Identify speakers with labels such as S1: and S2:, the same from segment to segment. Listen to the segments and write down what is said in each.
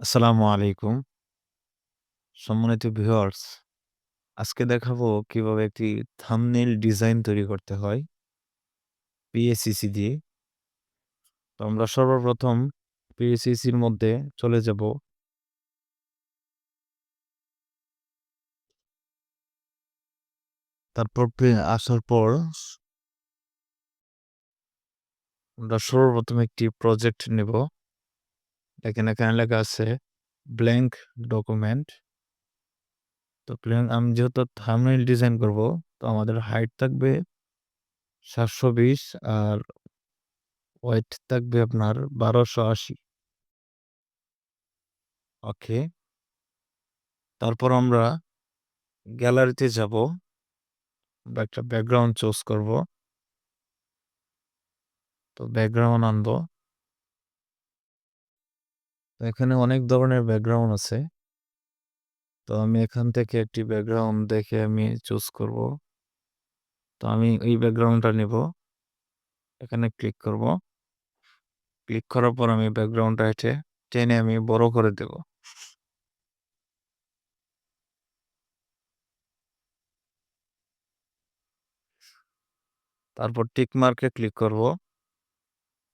S1: আসসালামু আলাইকুম। সম্মানিত ভিউয়ার্স, আজকে দেখাবো কীভাবে একটি থাম্বনেইল ডিজাইন তৈরি করতে হয় PSCC দিয়ে। তো আমরা সর্বপ্রথম PSCC র মধ্যে চলে যাব। তারপর আসার পর আমরা সর্বপ্রথম একটি প্রজেক্ট নেব। দেখেন এখানে লেখা আছে ব্ল্যাংক ডকুমেন্ট। তো ব্ল্যাংক আমি যেহেতু থাম্বনেইল ডিজাইন করব, তো আমাদের হাইট থাকবে ৭২০ আর ওয়েট থাকবে আপনার ১২৮০ ওকে। তারপর আমরা গ্যালারিতে যাব। একটা ব্যাকগ্রাউন্ড চুজ করব। তো ব্যাকগ্রাউন্ড আনব। তো এখানে অনেক ধরনের ব্যাকগ্রাউন্ড আছে। তো আমি এখান থেকে একটি ব্যাকগ্রাউন্ড দেখে আমি চুজ করব। তো আমি এই ব্যাকগ্রাউন্ডটা নেব। এখানে ক্লিক করব। ক্লিক করার পর আমি ব্যাকগ্রাউন্ডটা এটে টেনে আমি বড় করে দেব। তারপর টিক মার্কে ক্লিক করব।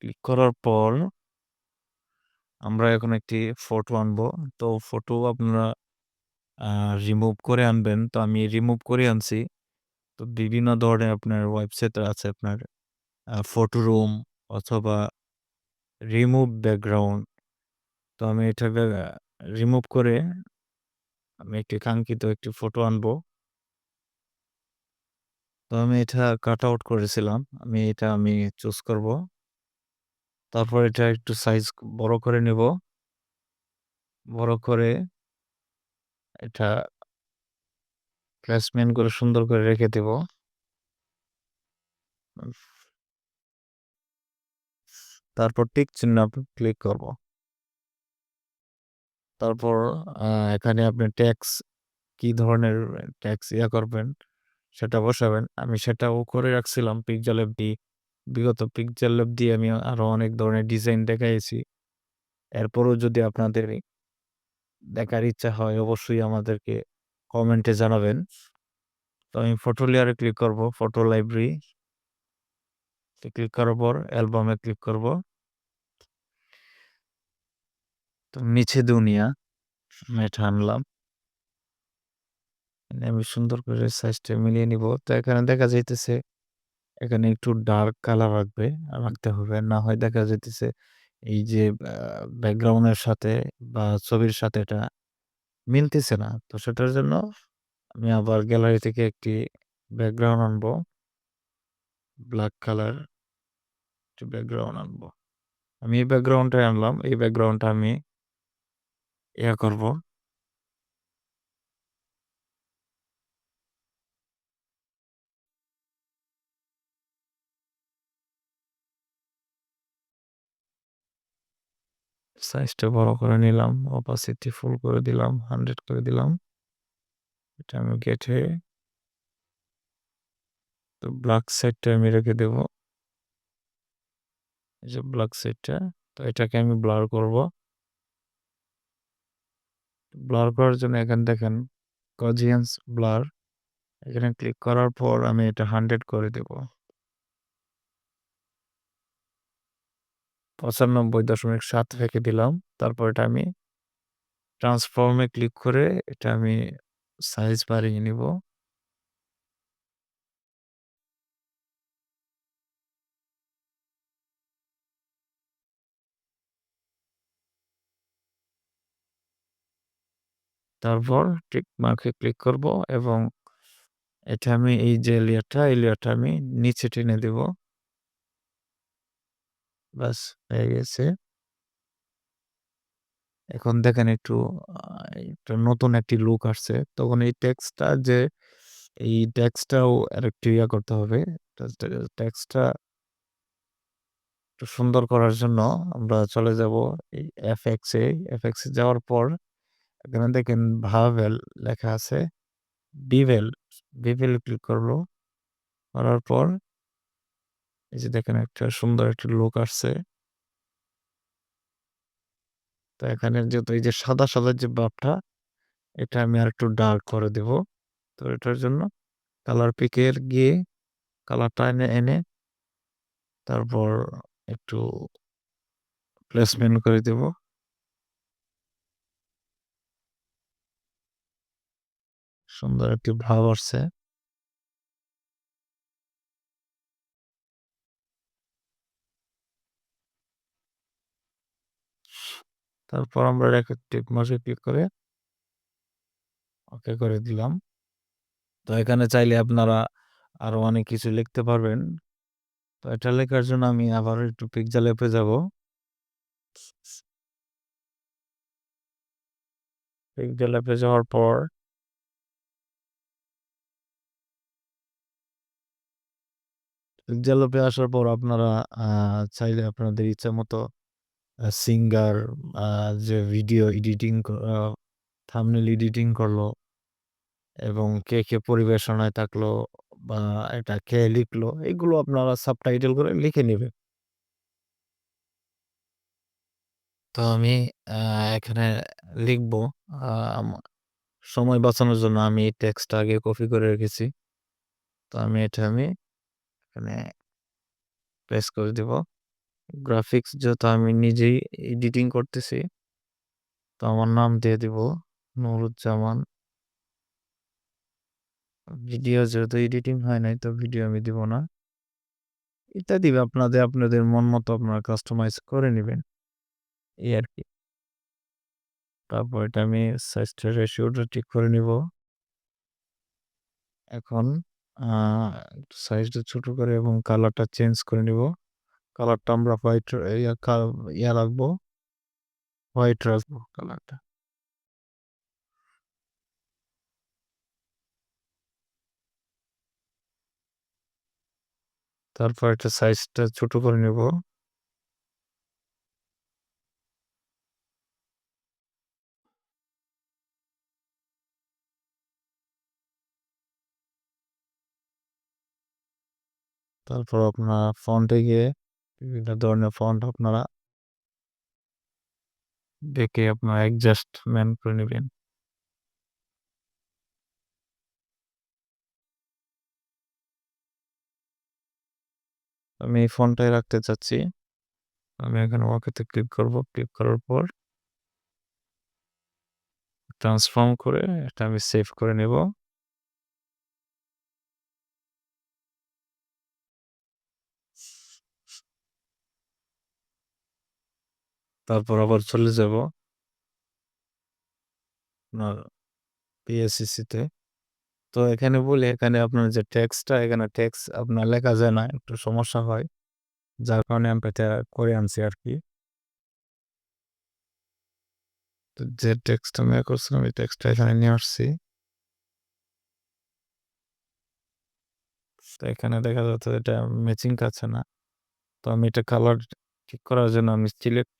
S1: ক্লিক করার পর আমরা এখন একটি ফটো আনব। তো ফটো আপনারা রিমুভ করে আনবেন। তো আমি রিমুভ করে আনছি। তো বিভিন্ন ধরনের আপনার ওয়েবসাইট আছে আপনার ফটো রুম অথবা রিমুভ ব্যাকগ্রাউন্ড। তো আমি এটা ব্যা রিমুভ করে আমি একটি কাঙ্ক্ষিত একটি ফটো আনব। তো আমি এটা কাট আউট করেছিলাম। আমি এটা আমি চুজ করব। তারপর এটা একটু সাইজ বড় করে নেব। বড় করে এটা প্লেসমেন্ট করে সুন্দর করে রেখে দেব। তারপর টিক চিহ্ন ক্লিক করব। তারপর এখানে আপনি ট্যাক্স কি ধরনের ট্যাক্স ইয়া করবেন সেটা বসাবেন। আমি সেটাও করে রাখছিলাম ল্যাব দিয়ে। বিগত পিক্সেল ল্যাব দিয়ে আমি আরও অনেক ধরনের ডিজাইন দেখাইছি। এরপরও যদি আপনাদের দেখার ইচ্ছা হয় অবশ্যই আমাদেরকে কমেন্টে জানাবেন। তো আমি ফটো লেয়ারে ক্লিক করব, ফটো লাইব্রেরি। ক্লিক করার পর অ্যালবামে ক্লিক করব। তো মিছে দুনিয়া এটা আনলাম। আমি সুন্দর করে সাইজটা মিলিয়ে নিব। তো এখানে দেখা যাইতেছে এখানে একটু ডার্ক কালার রাখবে, রাখতে হবে। না হয় দেখা যাইতেছে এই যে ব্যাকগ্রাউন্ডের সাথে বা ছবির সাথে এটা মিলতেছে না। তো সেটার জন্য আমি আবার গ্যালারি থেকে একটি ব্যাকগ্রাউন্ড আনব। ব্ল্যাক কালার একটি ব্যাকগ্রাউন্ড আনব। আমি এই ব্যাকগ্রাউন্ডটাই আনলাম। এই ব্যাকগ্রাউন্ডটা আমি ইয়া করব। সাইজটা বড় করে নিলাম। অপাসিটি ফুল করে দিলাম। 100 করে দিলাম। এটা আমি গেটে তো ব্লাক সাইডটা আমি রেখে দেব। এই যে ব্ল্যাক সাইডটা। তো এটাকে আমি ব্লার করব। ব্লার করার জন্য এখানে দেখেন গজিয়ান্স ব্লার। এখানে ক্লিক করার পর আমি এটা 100 করে দেব। ৯৫.৭ রেখে দিলাম। তারপর এটা আমি ট্রান্সফর্ম ক্লিক করে এটা আমি সাইজ বাড়িয়ে নিব। তারপর টিক মার্কে ক্লিক করব এবং এটা আমি এই যে লেয়ারটা, এই লেয়ারটা আমি নিচে টেনে দেব। ব্যাস হয়ে গেছে। এখন দেখেন একটু একটা নতুন একটি লুক আসছে। তখন এই টেক্সটটা যে এই টেক্সটটাও আরেকটু ইয়া করতে হবে। টেক্সটা টেক্সটটা একটু সুন্দর করার জন্য আমরা চলে যাব এই FX এ। FX এ যাওয়ার পর এখানে দেখেন ভাওয়েল লেখা আছে। বিভেল, বিভেল ক্লিক করল করার পর এই যে দেখেন একটা সুন্দর একটা লোক আসছে। তো এখানে যেহেতু এই যে সাদা, সাদা যে ভাবটা এটা আমি আরেকটু ডার্ক করে দেব। তো এটার জন্য কালার পিকের গিয়ে কালারটা এনে, এনে তারপর একটু প্লেসমেন্ট করে দেব। সুন্দর একটি ভাব আসছে। তারপর আমরা রেখে টিক মার্কে ক্লিক করে ওকে করে দিলাম। তো এখানে চাইলে আপনারা আরও অনেক কিছু লিখতে পারবেন। তো এটা লেখার জন্য আমি আবার একটু পিক্সেল অ্যাপে যাব। পিক্সেল অ্যাপে যাওয়ার পর পিক্সেল অ্যাপে আসার পর আপনারা চাইলে আপনাদের ইচ্ছামতো আ সিঙ্গার যে ভিডিও এডিটিং আ এডিটিং করল এবং কে, কে পরিবেশনায় থাকল বা এটা কে লিখলো এগুলো আপনারা সাবটাইটেল করে লিখে নিবেন। তো আমি এখানে লিখব সময় বাঁচানোর জন্য আমি এই টেক্সটটা আগে কপি করে রেখেছি। তো আমি এটা আমি এখানে পেস্ট করে দিব। গ্রাফিক্স যেহেতু আমি নিজেই এডিটিং করতেছি। তো আমার নাম দিয়ে দিব নুরুজ্জামান। ভিডিও যেহেতু এডিটিং হয় নাই তো ভিডিও আমি দিব না। ইত্যাদি আপনাদের, আপনাদের মন মতো আপনারা কাস্টমাইজ করে নিবেন। এই আরকি। তারপর এটা আমি সাইজটা রেশিওটা ঠিক করে নিব। এখন সাইজটা ছোট করে এবং কালারটা চেঞ্জ করে নিব। কালারটা আমরা হোয়াইট ইয়া রাখব। হোয়াইট রাখব কালারটা। তারপর এটা সাইজটা ছোট করে নিব। তারপর আপনার ফন্টে গিয়ে বিভিন্ন ধরনের ফন্ট আপনারা দেখে আপনারা অ্যাডজাস্টমেন্ট করে নিবেন। আমি এই ফোনটাই রাখতে চাচ্ছি। আমি এখানে ওকেতে ক্লিক করব। ক্লিক করার পর ট্রান্সফর্ম করে এটা আমি সেভ করে নেব। তারপর আবার চলে যাব আপনার PSCC তে। এখানে বলি এখানে আপনার যে টেক্সটটা এখানে ট্যাক্স আপনার লেখা যায় না, একটু সমস্যা হয়। যার কারণে আমি এটা করে আনছি আরকি। তো যে ট্যাক্সটা আমি করছিলাম এই টেক্সটটা এখানে নিয়ে আসছি। তো এখানে দেখা যাচ্ছে এটা ম্যাচিং খাচ্ছে না। তো আমি এটা কালার ঠিক করার জন্য আমি সিলেক্ট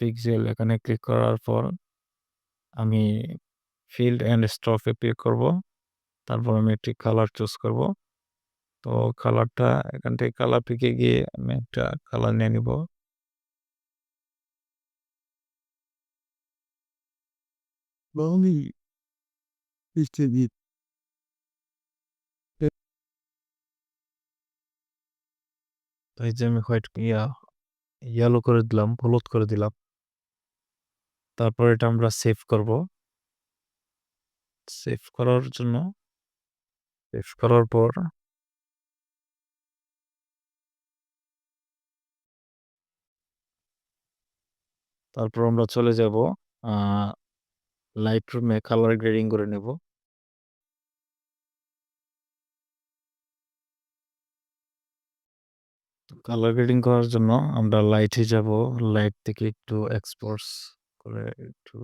S1: পিক্সেল এখানে ক্লিক করার পর আমি ফিল্ড অ্যান্ড স্ট্রোক এ ক্লিক করব। তারপর আমি একটি কালার চুজ করব। তো কালারটা এখান থেকে কালার পিকে গিয়ে আমি একটা কালার নিয়ে নিব। এই যে আমি হোয়াইট ইয়া ইয়েলো করে দিলাম, হলুদ করে দিলাম। তারপর এটা আমরা সেভ করব। সেভ করার জন্য সেভ করার পর তারপর আমরা চলে যাব, আ লাইটরুম এ কালার গ্রেডিং করে নেব। কালার গ্রেডিং করার জন্য আমরা লাইটে যাব। লাইট থেকে একটু এক্সপোর্টস করে একটু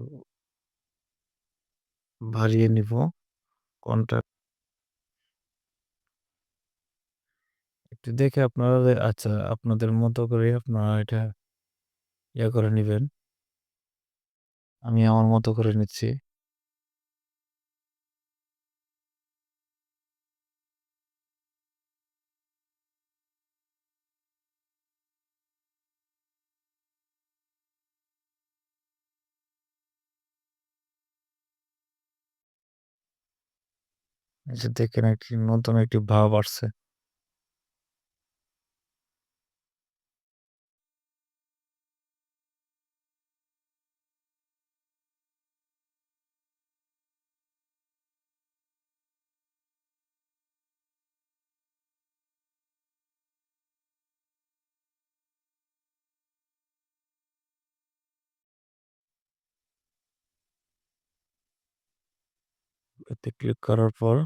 S1: বাড়িয়ে নিব কোনটা একটু দেখে আপনারা আচ্ছা আপনাদের মতো করে আপনারা এটা ইয়ে করে নিবেন। আমি আমার মতো করে নিচ্ছি। যে দেখেন একটি নতুন একটি ভাব আসছে। এতে ক্লিক করার পর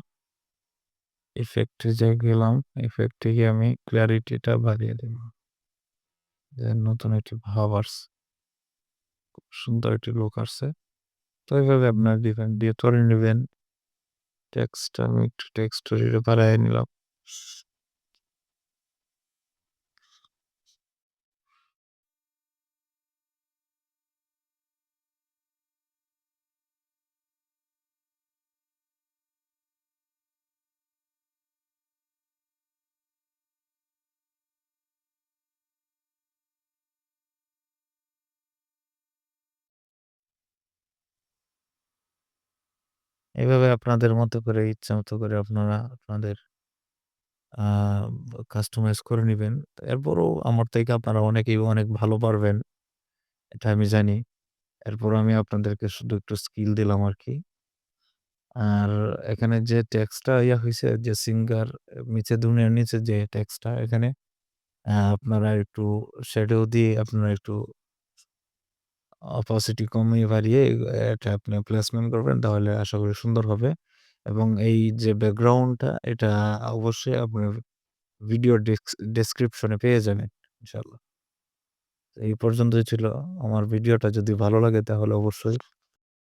S1: ইফেক্ট যে গেলাম, ইফেক্ট গিয়ে আমি ক্লারিটিটা বাড়িয়ে দেব। নতুন একটি ভাব আসছে। খুব সুন্দর একটি লুক আসছে। তো এইভাবে আপনার ডিফারেন্ট দিয়ে করে নেবেন টেক্সটটা আমি একটু টেক্সট বাড়াই নিলাম। এভাবে আপনাদের মতো করে, ইচ্ছা মতো করে আপনারা আপনাদের কাস্টমাইজ করে নিবেন। এরপরও আমার থেকে আপনারা অনেকেই অনেক ভালো পারবেন। এটা আমি জানি। এরপরও আমি আপনাদেরকে শুধু একটু স্কিল দিলাম আরকি। আর এখানে যে ট্যাক্সটা ইয়া হইছে, যে সিঙ্গার নিচে দুনিয়ার নিচে যে ট্যাক্সটা এখানে আপনারা একটু শ্যাডো দিয়ে আপনারা একটু অপাসিটি কমিয়ে বাড়িয়ে এটা আপনি প্লেসমেন্ট করবেন, তাহলে আশা করি সুন্দর হবে। এবং এই যে ব্যাকগ্রাউন্ডটা এটা অবশ্যই আপনার ভিডিও ডেসক্রিপশনে পেয়ে যাবেন ইনশাল্লাহ এই পর্যন্তই ছিল। আমার ভিডিওটা যদি ভালো লাগে, তাহলে অবশ্যই